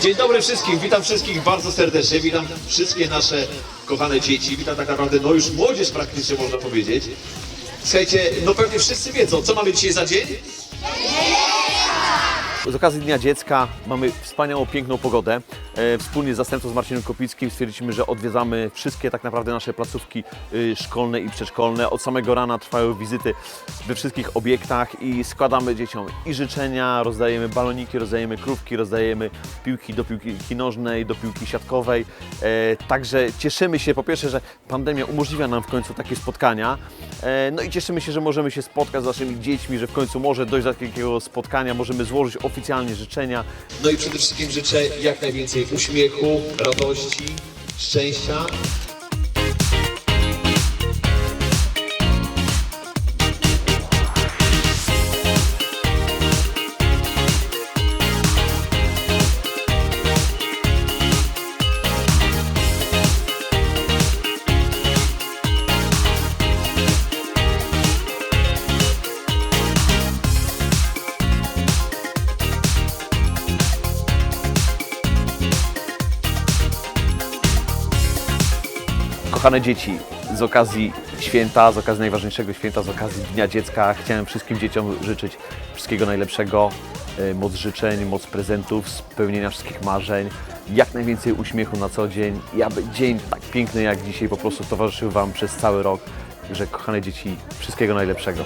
Dzień dobry wszystkim, witam wszystkich bardzo serdecznie, witam wszystkie nasze kochane dzieci, witam tak naprawdę, no już młodzież praktycznie można powiedzieć. Słuchajcie, no pewnie wszyscy wiedzą, co mamy dzisiaj za dzień? Z okazji Dnia Dziecka mamy wspaniałą, piękną pogodę. E, Wspólnie z zastępcą z Marcinem Kopickim stwierdziliśmy, że odwiedzamy wszystkie tak naprawdę nasze placówki y, szkolne i przedszkolne. Od samego rana trwają wizyty we wszystkich obiektach i składamy dzieciom i życzenia, rozdajemy baloniki, rozdajemy krówki, rozdajemy piłki do piłki nożnej, do piłki siatkowej. E, Także cieszymy się po pierwsze, że pandemia umożliwia nam w końcu takie spotkania. E, No i cieszymy się, że możemy się spotkać z naszymi dziećmi, że w końcu może dojść do takiego spotkania, możemy złożyć oficjalnie życzenia. No i przede wszystkim życzę jak najwięcej uśmiechu, radości, szczęścia. Kochane dzieci, z okazji święta, z okazji najważniejszego święta, z okazji Dnia Dziecka, chciałem wszystkim dzieciom życzyć wszystkiego najlepszego, e, moc życzeń, moc prezentów, spełnienia wszystkich marzeń, jak najwięcej uśmiechu na co dzień i aby dzień tak piękny jak dzisiaj po prostu towarzyszył Wam przez cały rok. Także kochane dzieci, wszystkiego najlepszego.